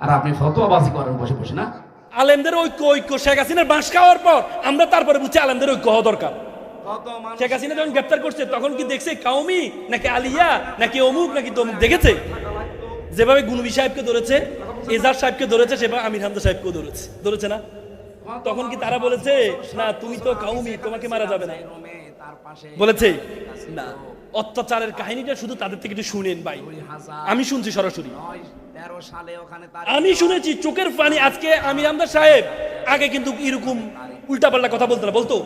আর আপনি ফতোয়াবাজি করেন বসে বসে না? আলেমদের ঐক্য ঐক্য। শেখ হাসিনার বাঁশ খাওয়ার পর আমরা তারপরে বুঝছি আলেমদের ঐক্য হওয়া দরকার। শেখ হাসিনা যখন গ্রেপ্তার করছে তখন কি দেখছে কাউমি নাকি আলিয়া নাকি অমুক নাকি তমুক? দেখেছে? যেভাবে গুনবি সাহেবকে ধরেছে এজার সাহেবকে ধরেছে সেভাবে আমির হামদা সাহেবকেও ধরেছে। ধরেছে না? তখন কি তারা বলেছে না তুমি তো কাউমি তোমাকে মারা যাবে না? বলেছে না অত্যাচারের কাহিনীটা শুধু তাদের থেকে একটু শুনেন ভাই। আমি শুনছি সরাসরি। সালে ওখানে তার আমি শুনেছি চোখের পানি আজকে আমির আমদার সাহেব আগে কিন্তু এরকম উল্টাপাল্টা কথা বলতো না বলতো?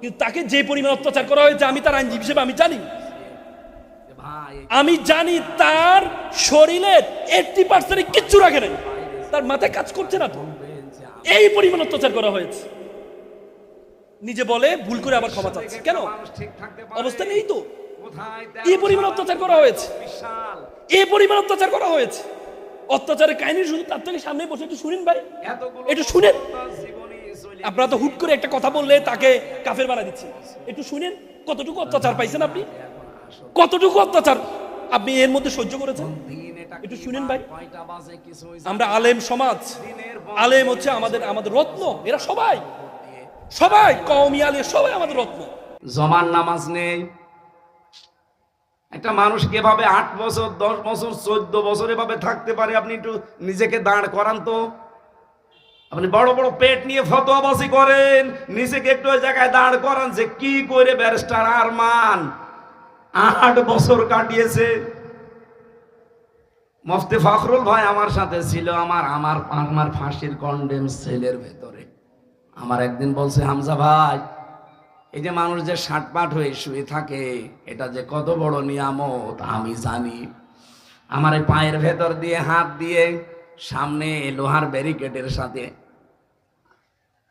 কিন্তু তাকে যে পরিমাণ অত্যাচার করা হয়েছে আমি তার আইনজীবী হিসেবে আমি জানি। আমি জানি তার শরীরের এইটটি পার্সেন্ট কিচ্ছু রাখে নাই। তার মাথায় কাজ করছে না তো। এই পরিমাণ অত্যাচার করা হয়েছে। নিজে বলে ভুল করে আবার ক্ষমা চাচ্ছে। কেন? অবস্থা নেই তো। এই পরিমাণ অত্যাচার করা হয়েছে। এই পরিমাণ অত্যাচার করা হয়েছে। অত্যাচারের কাহিনী শুধু তার থেকে সামনে বসে একটু শুনেন ভাই। একটু শুনেন। আপনারা তো হুট করে একটা কথা বললে তাকে কাফের বানা দিচ্ছে। একটু শুনেন কতটুকু অত্যাচার পাইছেন আপনি? কতটুকু অত্যাচার? আপনি এর মধ্যে সহ্য করেছেন? একটু শুনেন ভাই। আমরা আলেম সমাজ। আলেম হচ্ছে আমাদের আমাদের রত্ন। এরা সবাই। সবাই কওমি আলিয়া সবাই আমাদের রত্ন। জমান নামাজ নেই। একটা মানুষ কীভাবে আট বছর, দশ বছর, চোদ্দ বছর এভাবে থাকতে পারে? আপনি একটু নিজেকে দাঁড় করান তো। আপনি বড় বড় পেট নিয়ে ফতোয়াবাসি করেন, নিজেকে একটু ওই জায়গায় দাঁড় করান যে কি করে ব্যারিস্টার আরমান আট বছর কাটিয়েছে। মুফতি ফখরুল ভাই আমার সাথে ছিল, আমার আমার আমার ফাঁসির কন্ডেম সেলের ভেতরে। আমার একদিন বলছে, হামজা ভাই এই যে মানুষ যে ষাট ষাটপাট হয়ে শুয়ে থাকে, এটা যে কত বড় নিয়ামত, আমি জানি। আমার পায়ের ভেতর দিয়ে, হাত দিয়ে, সামনে লোহার ব্যারিকেডের সাথে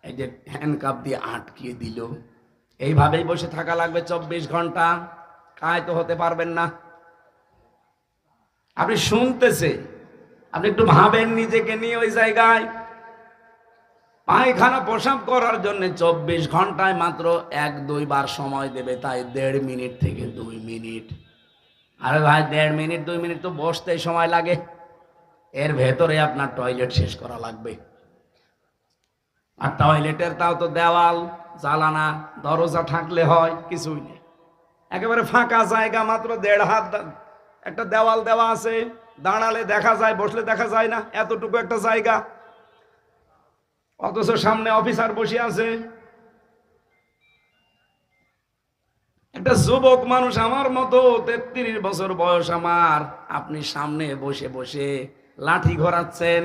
এই যে হ্যান্ডকাপ দিয়ে আটকিয়ে দিল। এইভাবেই বসে থাকা লাগবে চব্বিশ ঘণ্টা। কায় তো হতে পারবেন না। আপনি শুনতেছে, আপনি একটু ভাবেন নিজেকে নিয়ে ওই জায়গায়। পায়খানা প্রসাব করার জন্য চব্বিশ ঘন্টায় মাত্র এক দুইবার সময় দেবে, তাই দেড় মিনিট থেকে দুই মিনিট। আরে ভাই, দেড় মিনিট, দুই মিনিট তো বসতেই সময় লাগে। এর ভেতরে আপনার টয়লেট শেষ করা লাগবে। আর টয়লেটের তাও তো দেওয়াল, জ্বালানা, দরজা থাকলে হয়, কিছুই নেই। একেবারে ফাঁকা জায়গা মাত্র দেড় হাত একটা দেওয়াল দেওয়া আছে, দাঁড়ালে দেখা যায়, বসলে দেখা যায় না, এতটুকু একটা জায়গা। অথচ সামনে অফিসার বসে আছে। একটা যুবক মানুষ আমার মতো, তেত্রিশ বছর বয়স আমার। আপনি সামনে বসে বসে লাঠি ঘোরাচ্ছেন,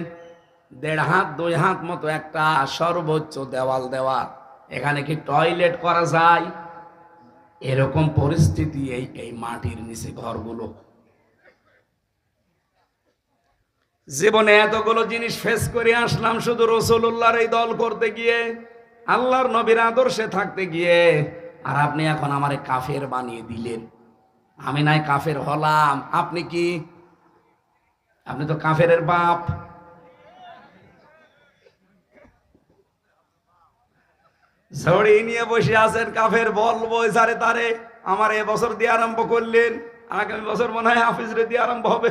দেড় হাত, দুই হাত মতো একটা সর্বোচ্চ দেওয়াল দেওয়া। এখানে কি টয়লেট করা যায়? এরকম পরিস্থিতি এই এই মাটির নিচে ঘরগুলো। জীবনে এতগুলো জিনিস ফেস করে আসলাম শুধু রসুল্লাহর এই দল করতে গিয়ে, আল্লাহর নবীর আদর্শে থাকতে গিয়ে, আর আপনি এখন আমার কাফের বানিয়ে দিলেন। আমি নাই কাফের হলাম। আপনি কি? আপনি তো কাফের বাপ। ঝড়ি নিয়ে বসে আছেন কাফের, বলব সারে তারে, আমার এ বছর দিয়ে আরম্ভ করলেন। আগামী বছর মনে হয় হাফিজরে দিয়ে আরম্ভ হবে।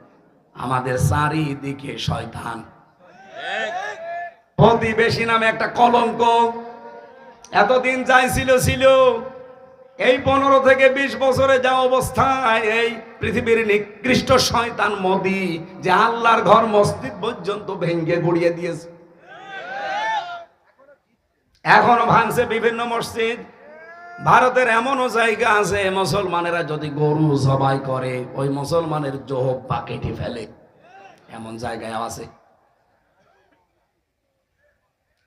আমাদের চারিদিকে শয়তান। প্রতিবেশী নামে একটা কলঙ্ক। এতদিন যাই ছিল ছিল। এই পনেরো থেকে বিশ বছরে যা অবস্থায় এই পৃথিবীর নিকৃষ্ট শয়তান মোদি যে আল্লাহর ঘর মসজিদ পর্যন্ত ভেঙ্গে গুড়িয়ে দিয়েছে। এখনও ভাঙছে বিভিন্ন মসজিদ। ভারতের এমনও জায়গা আছে, মুসলমানেরা যদি গরু জবাই করে, ওই মুসলমানের জোহব পা কেটে ফেলে। এমন জায়গায় আছে।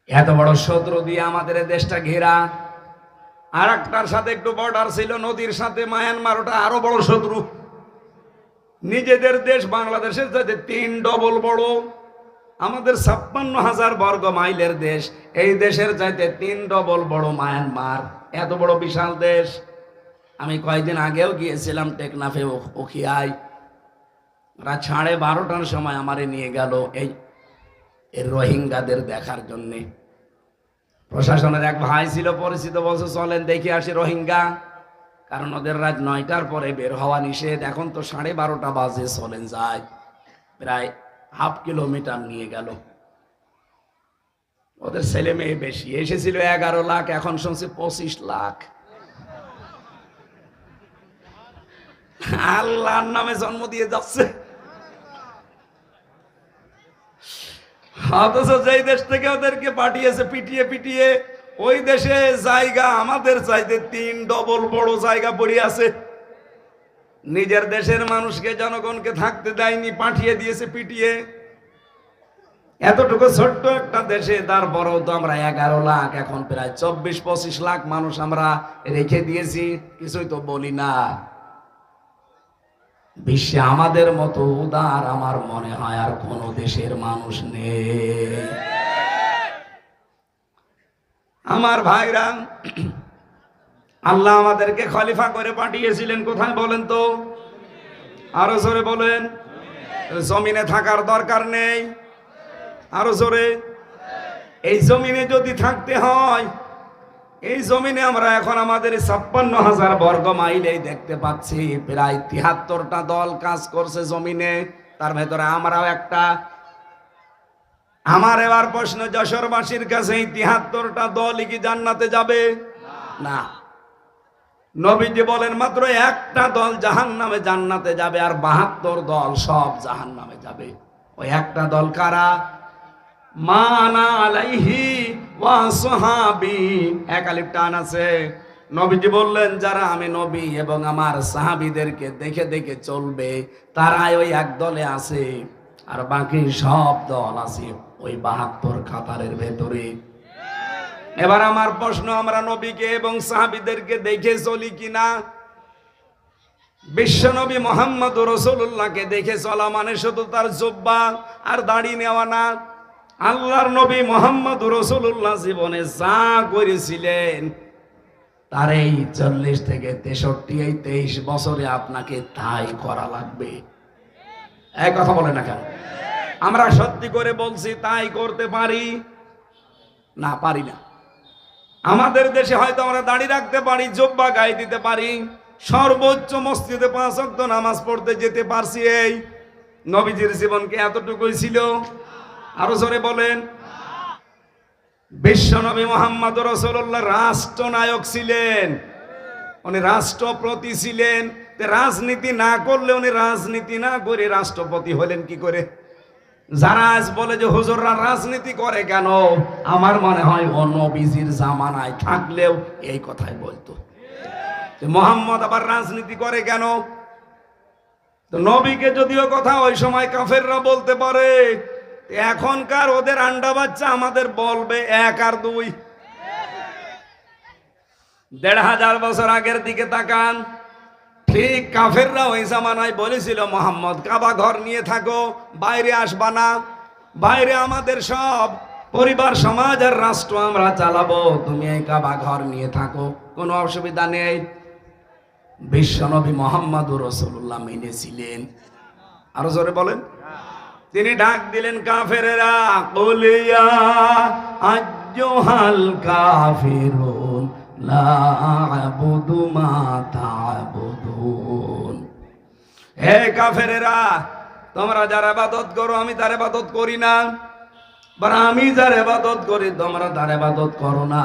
এত বড় শত্রু দিয়ে আমাদের দেশটা ঘেরা। আর একটার সাথে একটু বর্ডার ছিল, নদীর সাথে মায়ানমার ওটা আরও বড় শত্রু। নিজেদের দেশ বাংলাদেশের সাথে তিন ডবল বড়। আমাদের ছাপ্পান্ন হাজার বর্গ মাইলের দেশ, এই দেশের চাইতে তিন ডবল বড় মায়ানমার এত বড় বিশাল দেশ। আমি কয়েকদিন আগেও গিয়েছিলাম টেকনাফে ওখিয়ায়। রাত সাড়ে বারোটার সময় আমারে নিয়ে গেল এই রোহিঙ্গাদের দেখার জন্যে। প্রশাসনের এক ভাই ছিল পরিচিত, বলছে, চলেন দেখে আসি রোহিঙ্গা। কারণ ওদের রাত নয়টার পরে বের হওয়া নিষেধ। এখন তো সাড়ে বারোটা বাজে, চলেন যায় প্রায় হাফ কিলোমিটার নিয়ে গেল। ওদের ছেলে মেয়ে বেশি। এসেছিল এগারো লাখ, এখন শুনছি পঁচিশ লাখ। আল্লাহর নামে জন্ম দিয়ে যাচ্ছে। অথচ যেই দেশ থেকে ওদেরকে পাঠিয়েছে, পিটিয়ে পিটিয়ে, ওই দেশে জায়গা আমাদের চাইতে তিন ডবল বড় জায়গা পড়ে আছে। নিজের দেশের মানুষকে, জনগণকে থাকতে দেয়নি, পাঠিয়ে দিয়েছে, পিটিয়ে। এতটুকু ছোট্ট একটা দেশে তারপরেও তো আমরা এগারো লাখ, এখন প্রায় চব্বিশ, পঁচিশ লাখ মানুষ আমরা রেখে দিয়েছি, কিছুই তো বলি না। বিশ্বে আমাদের মতো উদার আমার মনে হয় আর কোন দেশের মানুষ নেই। আমার ভাইরা, আল্লাহ আমাদেরকে খলিফা করে পাঠিয়েছিলেন, কোথায় বলেন তো? আরও জোরে বলেন। জমিনে থাকার দরকার নেই। আরও জোরে। এই জমিনে যদি থাকতে হয়, এই জমিনে আমরা এখন আমাদের ছাপ্পান্ন হাজার বর্গ মাইলেই দেখতে পাচ্ছি, প্রায় তিয়াত্তরটা দল কাজ করছে জমিনে। তার ভেতরে আমরাও একটা। আমার এবার প্রশ্ন, যশোরবাসীর কাছে এই তিয়াত্তরটা দলই কি জান্নাতে যাবে? না। নবীজি বলেন, মাত্র একটা দল জাহান নামে জান্নাতে যাবে আর বাহাত্তর দল সব জাহান নামে যাবে। ওই একটা দল কারা? মানা আলাইহি ওয়া সাহাবি। একালিপ টান আছে। নবীজি বললেন, যারা আমি নবী এবং আমার সাহাবীদেরকে দেখে দেখে চলবে, তারাই ওই এক দলে আছে। আর বাকি সব দল আছে ওই বাহাত্তর কাতারের ভেতরে। এবার আমার প্রশ্ন, আমরা নবীকে এবং সাহাবীদেরকে দেখে চলি কিনা বিশ্বনবী মোহাম্মদ রসুল্লাহকে দেখে চলা মানে শুধু তার জব্বা আর দাড়ি নেওয়া না। আল্লাহর নবী মোহাম্মদ রসুল্লাহ জীবনে যা করেছিলেন তার এই চল্লিশ থেকে তেষট্টি, এই তেইশ বছরে আপনাকে তাই করা লাগবে। এক কথা বলে না কেন? আমরা সত্যি করে বলছি, তাই করতে পারি? না পারি না। আমাদের দেশে হয়তো আমরা দাড়ি রাখতে পারি, জব্বা গায়ে দিতে পারি, সর্বোচ্চ মসজিদে পাঁচ নামাজ পড়তে যেতে পারছি এই। নবীজির জীবনকে এতটুকুই ছিল? আরও জোরে বলেন। বিশ্বনবী মোহাম্মদ রসুল্লাহ রাষ্ট্রনায়ক ছিলেন। উনি রাষ্ট্রপতি ছিলেন। রাজনীতি না করলে উনি রাজনীতি না করে রাষ্ট্রপতি হলেন কি করে? যারা আজ বলে যে, হুজুররা রাজনীতি করে কেন? আমার মনে হয় ও নবীজির জামানায় থাকলেও এই কথাই বলতো। মোহাম্মদ আবার রাজনীতি করে কেন? তো নবীকে যদিও কথা ওই সময় কাফেররা বলতে পারে এখনকার ওদের আন্ডা বাচ্চা আমাদের বলবে এক আর দুই। দেড় হাজার বছর আগের দিকে তাকান, ঠিক কাফেররা ওই জামানায় বলেছিল, মোহাম্মদ, কাবা ঘর নিয়ে থাকো, বাইরে আসবা না। বাইরে আমাদের সব পরিবার, সমাজ আর রাষ্ট্র আমরা চালাবো। তুমি এই কাবা ঘর নিয়ে থাকো, কোনো অসুবিধা নেই। বিশ্বনবী মোহাম্মদ রসুল্লাহ মেনেছিলেন। আরও জোরে বলেন। তিনি ডাক দিলেন, কাফেরেরা কলিয়া আজ্জোহাল কাফিরুন, লা আবুদু মা তা'বুদুন। হে কাফেরেরা, তোমরা যার ইবাদত করো, আমি তার ইবাদত করি না। বা আমি যার ইবাদত করি, তোমরা তার ইবাদত করো না।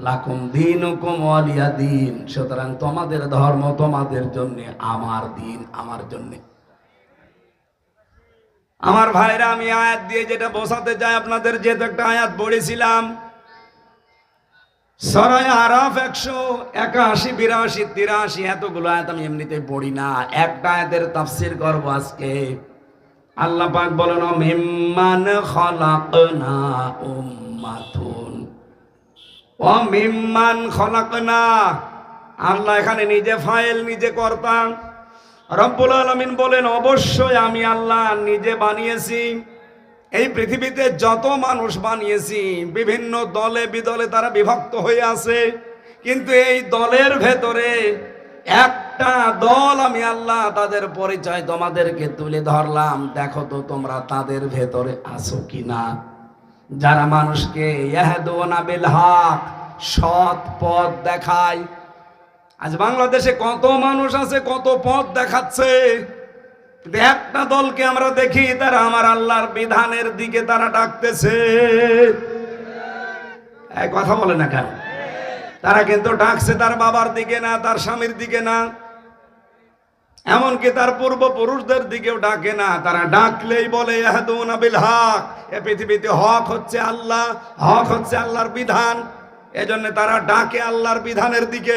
লাকুম দিন ওয়ালিয়া দিন, সুতরাং তোমাদের ধর্ম তোমাদের জন্য, আমার দিন, আমার জন্য। আমার ভাইরা, আমি আয়াত দিয়ে যেটা বোঝাতে চাই, আপনাদের যেহেতু একটা আয়াত পড়েছিলাম সরাই আরাফ একশো একাশি, বিরাশি, তিরাশি, এতগুলো আয়াত আমি এমনিতে পড়ি না। একটা আয়াতের তাফসির করব আজকে। আল্লাহ পাক বলেন, মিম্মান খলাকনা উম্মাতুন। ও মিম্মান খলাকনা, আল্লাহ এখানে নিজে ফাইল নিজে কর্তা। রব্বুল আলমিন বলেন, অবশ্যই আমি আল্লাহ নিজে বানিয়েছি। এই পৃথিবীতে যত মানুষ বানিয়েছি, বিভিন্ন দলে বিদলে তারা বিভক্ত হয়ে আছে। কিন্তু এই দলের ভেতরে একটা দল আমি আল্লাহ তাদের পরিচয় তোমাদেরকে তুলে ধরলাম। দেখো তো তোমরা তাদের ভেতরে আছো কিনা? যারা মানুষকে ইয়াহদুনা বিল হক, সৎ পথ দেখায় আজ বাংলাদেশে কত মানুষ আছে, কত পথ দেখাচ্ছে। একটা দলকে আমরা দেখি, তারা আমার আল্লাহর বিধানের দিকে তারা ডাকতেছে। কথা বলে না কেন? তারা কিন্তু ডাকছে তার বাবার দিকে না, তার স্বামীর দিকে না। এমনকি তার পূর্বপুরুষদের দিকেও ডাকে না। তারা ডাকলেই বলে বিল হক। এ পৃথিবীতে হক হচ্ছে আল্লাহ, হক হচ্ছে আল্লাহর বিধান। এজন্য তারা ডাকে আল্লাহর বিধানের দিকে।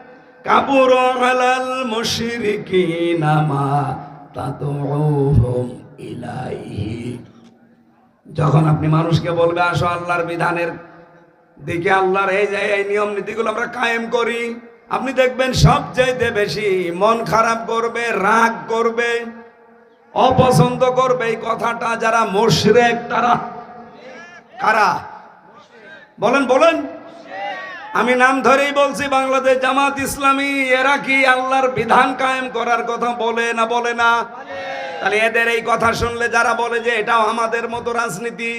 কাবুর আলাল মুশরিকিনা মা তাদউহুম ইলাইহি। যখন আপনি মানুষকে বলবে, আসো আল্লাহর বিধানের দিকে, আল্লাহর এই যে এই নিয়ম নীতিগুলো আমরা কায়েম করি। আপনি দেখবেন সবচাইতে বেশি মন খারাপ করবে, রাগ করবে, অপছন্দ করবে এই কথাটা যারা মুশরিক, তারা কারা? বলেন বলেন। আমি নাম ধরেই বলছি, বাংলাদেশ জামাত ইসলামী, এরা কি আল্লাহর বিধান কায়েম করার কথা বলে না বলে না? তাহলে এদের এই কথা শুনলে যারা বলে যে এটাও আমাদের মতো রাজনীতি,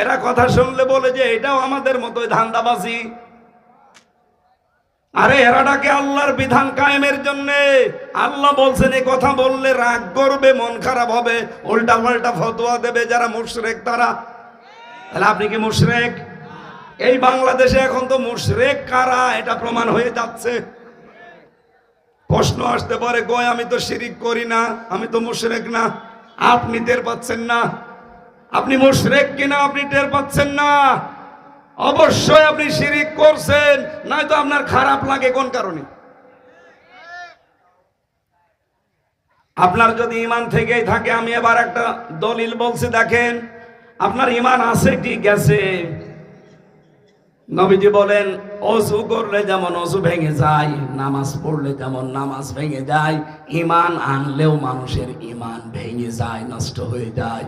এরা কথা শুনলে বলে যে এটাও আমাদের মতো ধান্দাবাজি। আরে এরা ডাকে আল্লাহর বিধান কায়েমের জন্য। আল্লাহ বলছেন এই কথা বললে রাগ করবে, মন খারাপ হবে উল্টা পাল্টা ফতোয়া দেবে যারা মুশরেক তারা। তাহলে আপনি কি মুশরেক? এই বাংলাদেশে এখন তো মুশরেক কারা? এটা প্রমাণ হয়ে যাচ্ছে। প্রশ্ন আসতে পারে গয় আমি তো শিরিক করি না, আমি তো মুশরেক না। আপনি টের পাচ্ছেন না। আপনি মুশরেক কিনা, আপনি টের পাচ্ছেন না। অবশ্যই আপনি শিরিক করছেন, নয়তো আপনার খারাপ লাগে কোন কারণে? আপনার যদি ইমান থেকেই থাকে, আমি এবার একটা দলিল বলছি, দেখেন, আপনার ইমান আছে কি গেছে? নবীজি বলেন, অজু করলে যেমন অজু ভেঙে যায়, নামাজ পড়লে যেমন নামাজ ভেঙে যায় ইমান আনলেও মানুষের ইমান ভেঙে যায়, নষ্ট হয়ে যায়।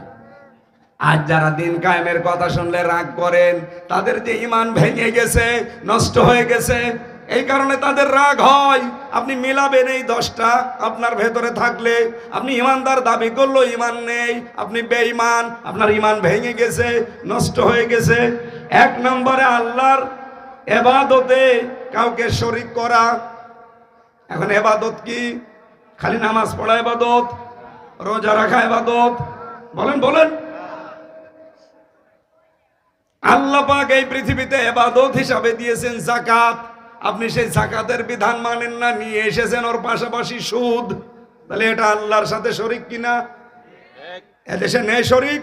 আজ যারা দিন কায়েমের কথা শুনলে রাগ করেন, তাদের যে ইমান ভেঙে গেছে, নষ্ট হয়ে গেছে, এই কারণে তাদের রাগ হয়। আপনি মিলাবেন এই দশটা, আপনার ভেতরে থাকলে, আপনি ইমানদার দাবি করল ইমান নেই, আপনি বেঈমান, আপনার ইমান ভেঙে গেছে, নষ্ট হয়ে গেছে। এক নম্বরে আল্লাহর এবাদতে কাউকে শরিক করা। এখন এবাদত কি? খালি নামাজ পড়া এবাদত, রোজা রাখা এবাদত? বলেন বলেন। আল্লাহ পাক এই পৃথিবীতে এবাদত হিসাবে দিয়েছেন জাকাত আপনি সেই জাকাতের বিধান মানেন না, নিয়ে এসেছেন ওর পাশাপাশি সুদ। তাহলে এটা আল্লাহর সাথে শরিক কিনা? এদেশে নেই শরিক।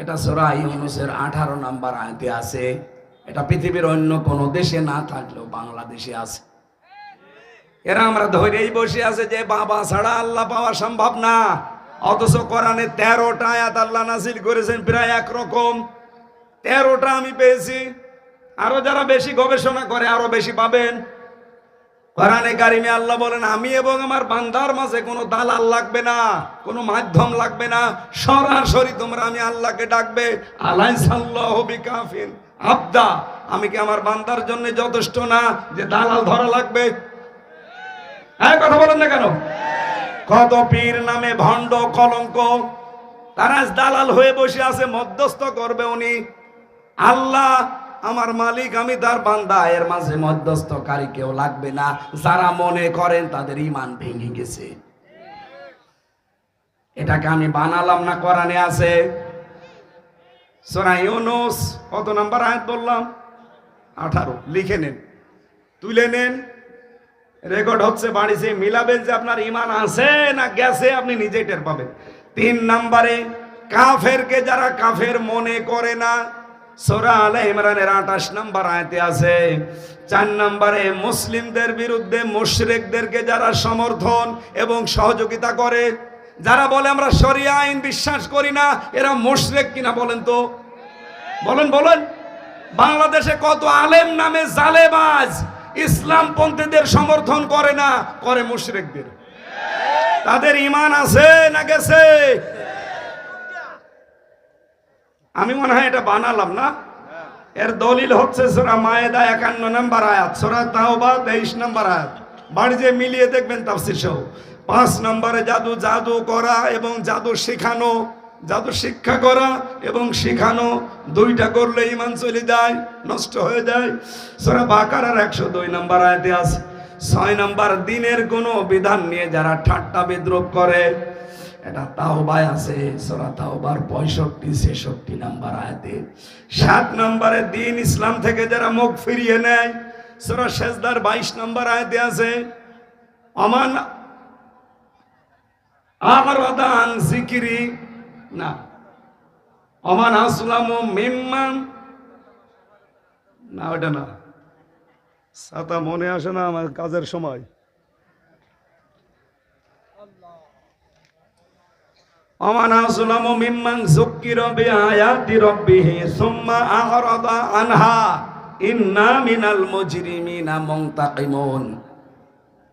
এটা সূরা ইউনূসের 18 নম্বর আয়তে আছে। এটা পৃথিবীর অন্য কোনো দেশে না থাকলেও বাংলাদেশে আছে। এরা আমরা ধরেই বসে আছে যে বাবা ছাড়া আল্লাহ পাওয়া সম্ভব না। অথচ কোরআনে তেরোটা আয়াত আল্লাহ নাসিল করেছেন প্রায় একরকম তেরোটা আমি পেয়েছি। আরও যারা বেশি গবেষণা করে আরও বেশি পাবেন। কোরআনে কারিমে আল্লাহ বলেন, আমি এবং আমার বান্দার মাঝে কোনো দালাল লাগবে না, কোনো মাধ্যম লাগবে না। সরাসরি তোমরা আমি আল্লাহকে ডাকবে আলাই সাল্লাহ আবদা, আমি কি আমার বান্দার জন্য যথেষ্ট না যে দালাল ধরা লাগবে? হ্যাঁ কথা বলেন না কেন? কত পীর নামে ভণ্ড কলঙ্ক তারা দালাল হয়ে বসে আছে, মধ্যস্থ করবে উনি। আল্লাহ আমার মালিক, আমি তার বান্দা। এর মাঝে মধ্যস্থকারী কেউ লাগবে না। যারা মনে করেন তাদের ইমান ভেঙে গেছে। এটাকে আমি বানালাম না, কোরআনে আছে। সোনা ইউনুস, কত নাম্বার আয়াত বললাম? আঠারো। লিখে নেন। তুলে নেন। রেকর্ড হচ্ছে বাড়িতে মিলাবেন যে আপনার ইমান আছে না গেছে, আপনি নিজেই টের পাবেন। তিন নম্বরে, কাফেরকে যারা কাফের মনে করে না সোরা আলে ইমরানের আঠাশ নম্বর আয়তে আছে, চার নম্বরে মুসলিমদের বিরুদ্ধে মুশরিকদেরকে যারা সমর্থন এবং সহযোগিতা করে, যারা বলে আমরা শরিয়া আইন বিশ্বাস করি না, এরা মুশরিক কিনা বলেন তো? বলেন বলেন। বাংলাদেশে কত আলেম নামে জালেবাজ ইসলাম পন্থীদের সমর্থন করে না, করে মুশরিকদের। তাদের ইমান আছে না গেছে? আমি মনে হয় এটা বানালাম না? এর দলিল হচ্ছে সোরা মায়েদা একান্ন নম্বর আয়াত, সোরা তাওবা তেইশ নম্বর আয়াত। বাড়িতে মিলিয়ে দেখবেন তাফসির সহ। পাঁচ নম্বরে জাদু জাদু করা এবং জাদু শেখানো, জাদু শিক্ষা করা এবং শেখানো, দুইটা করলে ইমান চলে যায়, নষ্ট হয়ে যায়। সোরা বাকারার একশো দুই নম্বর আয়াতে আছে, ছয় নম্বর, দিনের কোনো বিধান নিয়ে যারা ঠাট্টা বিদ্রোপ করে এটা তাওবাই আছে, সোরা তাওবার পঁয়ষট্টি, ছেষট্টি নাম্বার আয়াতে। সাত নম্বরে দিন ইসলাম থেকে যারা মুখ ফিরিয়ে নেয়, সোরা শেষদার বাইশ নম্বর আয়াতে আছে, অমান আমার আদান জিকিরি না, অমান আসলাম মিম্মান না ওটা না। সাতা মনে আসে না আমার কাজের সময়।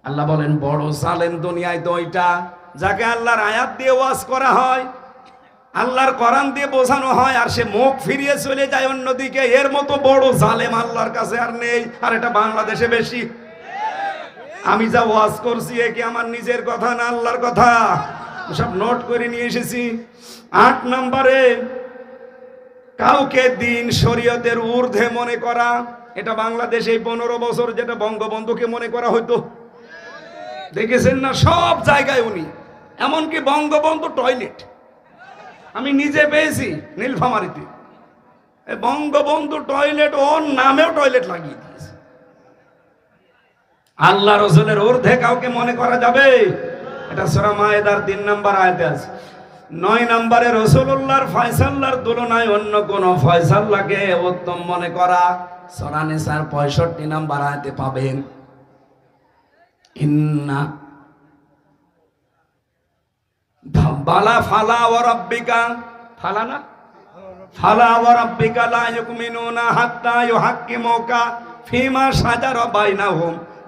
আল্লাহ বলেন, বড় জালেম দুনিয়ায় তো ওইটা যাকে আল্লাহর আয়াত দিয়ে ওয়াজ করা হয়, আল্লাহর করান দিয়ে বোঝানো হয়, আর সে মুখ ফিরিয়ে চলে যায় অন্যদিকে। এর মতো বড় জালেম আল্লাহর কাছে আর নেই, আর এটা বাংলাদেশে বেশি। আমি যা ওয়াজ করছি, এ কি আমার নিজের কথা না আল্লাহর কথা? সব নোট করে নিয়ে এসেছি। আট নম্বরে, কাউকে দিন শরীয়তের ঊর্ধ্বে মনে করা, এটা বাংলাদেশে পনেরো বছর যেটা বঙ্গবন্ধুকে মনে করা হতো। দেখেছেন না? সব জায়গায় উনি। এমনকি বঙ্গবন্ধু টয়লেট। আমি নিজে পেয়েছি নীলফামারিতে। বঙ্গবন্ধু টয়লেট ওর নামেও টয়লেট লাগিয়ে দিয়েছে। আল্লাহ রসুলের ঊর্ধ্বে কাউকে মনে করা যাবে? এটা সোরা মায়েদার তিন নম্বর আয়তে আছে। নয় নম্বরে রসুল্লাহর ফয়সাল্লার তুলনায় অন্য কোন ফয়সাল্লাহকে উত্তম মনে করা সরানেসার পঁয়ষট্টি নাম্বার আয়াতে পাবেন। ইন্না বালা ফালা ও রব্বিকা ফালা না? ফালা ও রব্বিকা লা ইউমিনুনা হাত্তা ইউহাক্কিমুকা ফিমা শাজারা বাইনাহুম।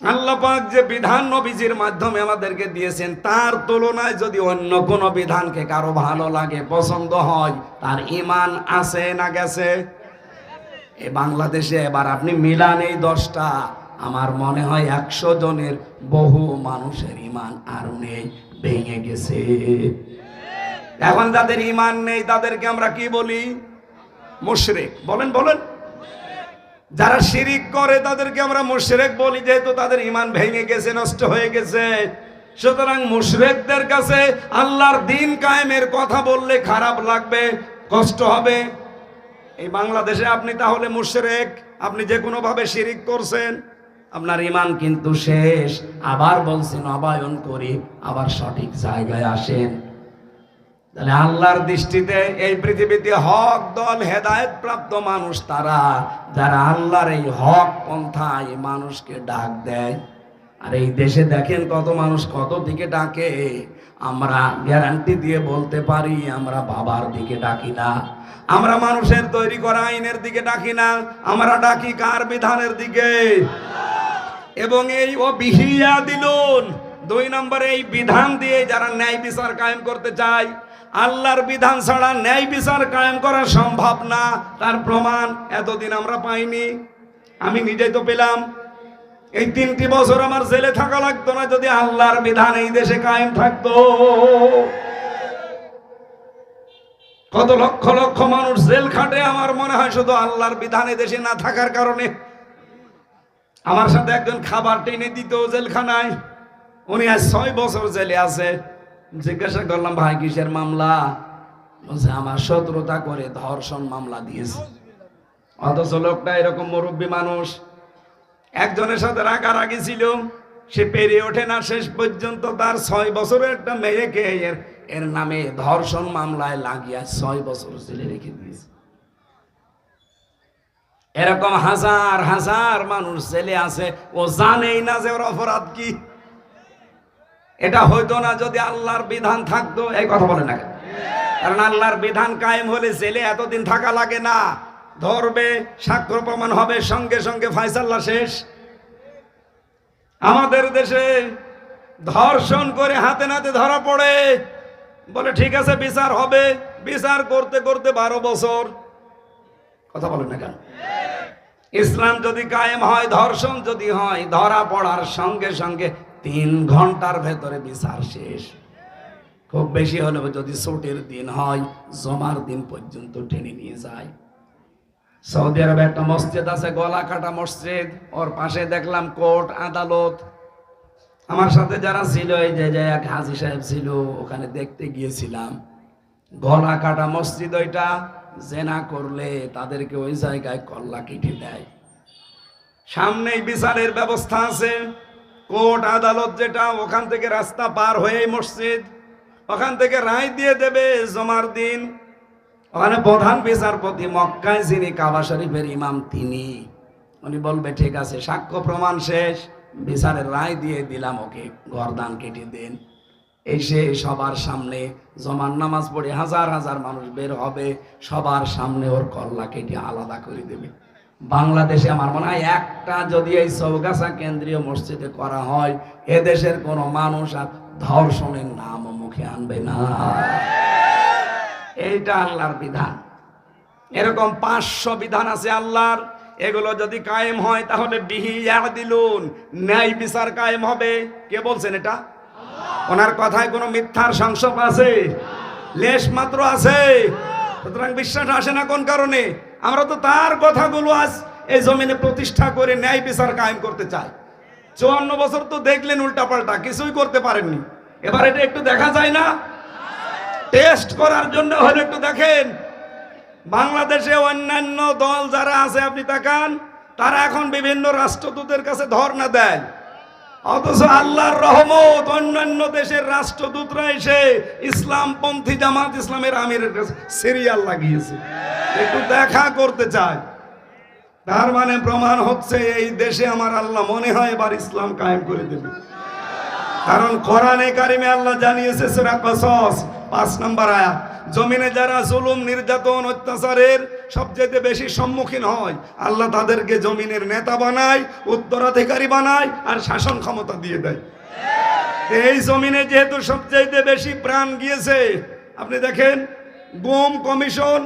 আল্লাহ পাক যে বিধান নবীজির মাধ্যমে আমাদেরকে দিয়েছেন, তার তুলনায় যদি অন্য কোনো বিধানকে কারও ভালো লাগে, পছন্দ হয়, তার ইমান আছে না গেছে? এ বাংলাদেশে এবার আপনি মিলান এই দশটা, আমার মনে হয় একশো জনের বহু মানুষের ইমান আর নেই, ভেঙে গেছে। এখন যাদের ইমান নেই, তাদেরকে আমরা কি বলি? মুশরিক। বলেন বলেন। যারা শিরিক করে, তাদেরকে আমরা মুশরিক বলি, যেহেতু তাদের ইমান ভেঙে গেছে, নষ্ট হয়ে গেছে। সুতরাং মুশরিকদের কাছে আল্লাহর দিন কায়েমের কথা বললে খারাপ লাগবে, কষ্ট হবে। এই বাংলাদেশে আপনি তাহলে মুশরিক, আপনি যে কোনো ভাবে শিরিক করছেন, আপনার ইমান কিন্তু শেষ। আবার বলছেন, অবায়ন করি, আবার সঠিক জায়গায় আসেন। তাহলে আল্লাহর দৃষ্টিতে এই পৃথিবীতে হক দল, হেদায়েত প্রাপ্ত মানুষ তারা, যারা আল্লাহর এই হক পন্থায় মানুষকে ডাক দেয়। আর এই দেশে দেখেন কত মানুষ কত দিকে ডাকে। আমরা গ্যারান্টি দিয়ে বলতে পারি, আমরা বাবার দিকে ডাকি না। আমরা মানুষের তৈরি করা আইনের দিকে ডাকি না, আমরা ডাকি কার বিধানের দিকে? এবং এই ও বিহিয়া দিলুন, দুই নম্বরে এই বিধান দিয়ে যারা ন্যায় বিচার কায়েম করতে চায় আল্লাহর বিধান ছাড়া ন্যায় বিচার কায়েম করা সম্ভব না। তার প্রমাণ এতদিন আমরা পাইনি। আমি নিজেই তো পেলাম। এই তিনটি বছর আমার জেলে থাকা লাগতো না, যদি আল্লাহর বিধান এই দেশে কায়েম থাকতো। কত লক্ষ লক্ষ মানুষ জেল খাটে, আমার মনে হয় শুধু আল্লাহর বিধানে দেশে না থাকার কারণে। আমার সাথে একজন খাবার টেনে দিত জেলখানায়। উনি আজ ছয় বছর জেলে আছে। জিজ্ঞাসা করলাম, ভাই, কিসের মামলা? বলছে, আমার শত্রুতা করে ধর্ষণ মামলা দিয়েছে। অথচ লোকটা এরকম মুরব্বী মানুষ। একজনের সাথে রাগারাগি ছিল, সে পেরিয়ে ওঠে না। শেষ পর্যন্ত তার ছয় বছরের একটা মেয়েকে এর এর নামে ধর্ষণ মামলায় লাগিয়া ছয় বছর জেলে রেখে দিয়েছে। এরকম হাজার হাজার মানুষ জেলে আছে। ও জানেই না যে ওর অপরাধ কি। এটা হইতো না যদি আল্লাহর বিধান থাকতো, এই কথা বলে না? কারণ আল্লাহর বিধান কায়েম হলে জেলে এতদিন থাকা লাগে না। ধরবে, সাক্ষ্য প্রমাণ হবে, সঙ্গে সঙ্গে ফাইসাল্লা শেষ। আমাদের দেশে ধর্ষণ করে হাতে নাতে ধরা পড়ে। বলে, ঠিক আছে, বিচার হবে। বিচার করতে করতে বারো বছর। কথা বলেন না কেন? ইসলাম যদি কায়েম হয়, ধর্ষণ যদি হয়, ধরা পড়ার সঙ্গে সঙ্গে তিন ঘণ্টার ভেতরে বিচার শেষ। খুব বেশি হলেও যদি ছুটির দিন হয়, জমার দিন পর্যন্ত টেনে নিয়ে যায়। সৌদি আরবে একটা মসজিদ আছে গলা কাটা মসজিদ। ওর পাশে দেখলাম কোর্ট, আদালত। আমার সাথে যারা ছিল, এই যে এক হাজি সাহেব ছিল, ওখানে দেখতে গিয়েছিলাম। গলা কাটা মসজিদ ওইটা, জেনা করলে তাদেরকে ওই জায়গায় কল্লা কেটে দেয়। সামনেই বিচারের ব্যবস্থা আছে। কোর্ট আদালত যেটা, ওখান থেকে রাস্তা পার হয়ে মসজিদ, ওখান থেকে রায় দিয়ে দেবে জমার দিন। ওখানে প্রধান বিচারপতি মক্কায় যিনি কাবা শরীফের ইমাম, তিনি। উনি বলবে, ঠিক আছে, সাক্ষ্য প্রমাণ শেষ, বিচারের রায় দিয়ে দিলাম, ওকে গরদান কেটে দেন। এসে সবার সামনে জমান নামাজ পড়ে হাজার হাজার মানুষ বের হবে, সবার সামনে ওর কল্লা কেটে আলাদা করে দেবে। বাংলাদেশে আমার মনে হয় একটা যদি এই চৌগাছা কেন্দ্রীয় মসজিদে করা হয়, এদেশের কোনো মানুষ আর ধর্ষণের নাম মুখে আনবে না। এইটা আল্লাহর বিধান। এরকম পাঁচশো বিধান আছে আল্লাহর। এগুলো যদি কায়েম হয়, তাহলে বিহি আর দিলুন ন্যায় বিচার কায়েম হবে। কে বলছেন এটা? ওনার কথায় কোনো মিথ্যার সংসব আছে? লেশ মাত্র আছে? সুতরাং বিশ্বাস আসে না কোন কারণে? আমরা তো তার কথাগুলো আজ এই জমিনে প্রতিষ্ঠা করে ন্যায় বিচার কায়েম করতে চাই। চুয়ান্ন বছর তো দেখলেন উল্টাপাল্টা, কিছুই করতে পারেননি। এবার এটা একটু দেখা যায় না? টেস্ট করার জন্য হলে একটু দেখেন। বাংলাদেশে অন্যান্য দল যারা আছে, আপনি তাকান, তারা এখন বিভিন্ন রাষ্ট্রদূতের কাছে ধর্ণা দেয়। অথচ আল্লাহর রহমত অন্যান্য দেশের রাষ্ট্রদূতরা এসে ইসলামপন্থী জামাত ইসলামের আমিরের কাছে সিরিয়াল লাগিয়েছে। একটু দেখা করতে চায় তার মানে প্রমাণ হচ্ছে এই দেশে আমার আল্লাহ মনে হয় এবার ইসলাম কায়েম করে দেবে। কারণ কোরআনে কারিমে আল্লাহ জানিয়েছে সেরা কসস পাঁচ নম্বর আয়াত জমিনে যারা জুলুম, নির্যাতন, অত্যাচারের সবচেয়ে বেশি সম্মুখীন হয়, আল্লাহ তাদেরকে জমিনের নেতা বানায়, উত্তরাধিকারী বানায় আর শাসন ক্ষমতা দিয়ে দেয়। এই জমিনে যেহেতু সবচেয়ে বেশি প্রাণ গিয়েছে, আপনি দেখেন, গোম কমিশন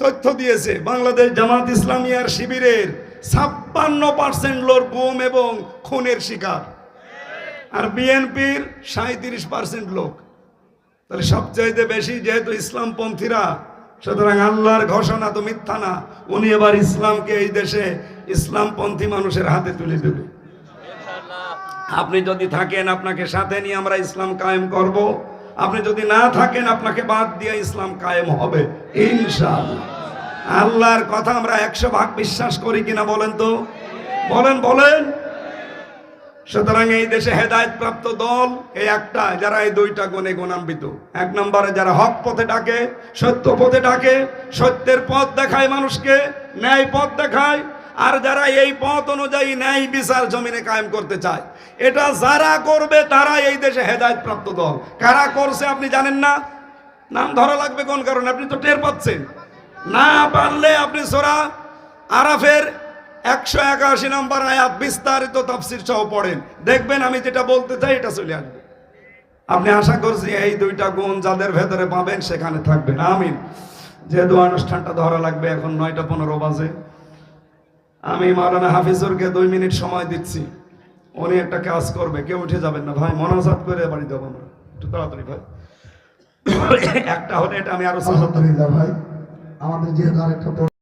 তথ্য দিয়েছে, বাংলাদেশ জামাত ইসলামিয়ার শিবিরের ছাপ্পান্ন পার্সেন্ট লোক গুম এবং খুনের শিকার। আর বিএনপির সাঁত্রিশ পার্সেন্ট লোক। তাহলে সবচাইতে বেশি যেহেতু ইসলামপন্থীরা, সুতরাং আল্লাহর ঘোষণা তো মিথ্যা না, উনি এবার ইসলামকে এই দেশে ইসলামপন্থী মানুষের হাতে তুলে দেবে। আপনি যদি থাকেন আপনাকে সাথে নিয়ে আমরা ইসলাম কায়েম করব, আপনি যদি না থাকেন আপনাকে বাদ দিয়ে ইসলাম কায়েম হবে, ইনশাআল্লাহ। আল্লাহর কথা আমরা একশো ভাগ বিশ্বাস করি কিনা বলেন তো? বলেন বলেন। সুতরাং এই দেশে হেদায়ত প্রাপ্ত দল, এই একটা, যারা এই দুইটা গুণে গুণান্বিত। এক নম্বরে যারা হক পথে ডাকে, সত্য পথে ডাকে, সত্যের পথ দেখায় মানুষকে, ন্যায় পথ দেখায়, আর যারা এই পথ অনুযায়ী ন্যায় বিচার জমিনে কায়েম করতে চায়, এটা যারা করবে তারা এই দেশে হেদায়ত প্রাপ্ত দল। কারা করছে আপনি জানেন না? নাম ধরা লাগবে কোন কারণে? আপনি তো টের পাচ্ছেন। না পারলে আপনি সোরা আরাফের একশো একাশি নম্বর আয়াত বিস্তারিত তফসির সহ পড়েন। দেখবেন আমি যেটা বলতে চাই, এটা চলে আসবে। আপনি আশা করছি এই দুইটা গুণ যাদের ভেতরে পাবেন সেখানে থাকবেন। আমিন। যেহেতু অনুষ্ঠানটা ধরা লাগবে, এখন নয়টা পনেরো বাজে। আমি মাওলানা হাফিজুরকে দুই মিনিট সময় দিচ্ছি। উনি একটা কাজ করবে। কেউ উঠে যাবেন না। ভাই, মনাজাত করে বাড়ি যাব আমরা। একটু তাড়াতাড়ি, ভাই। একটা হলে এটা আমি আরও ভাই। আমাদের যেহেতু আরেকটা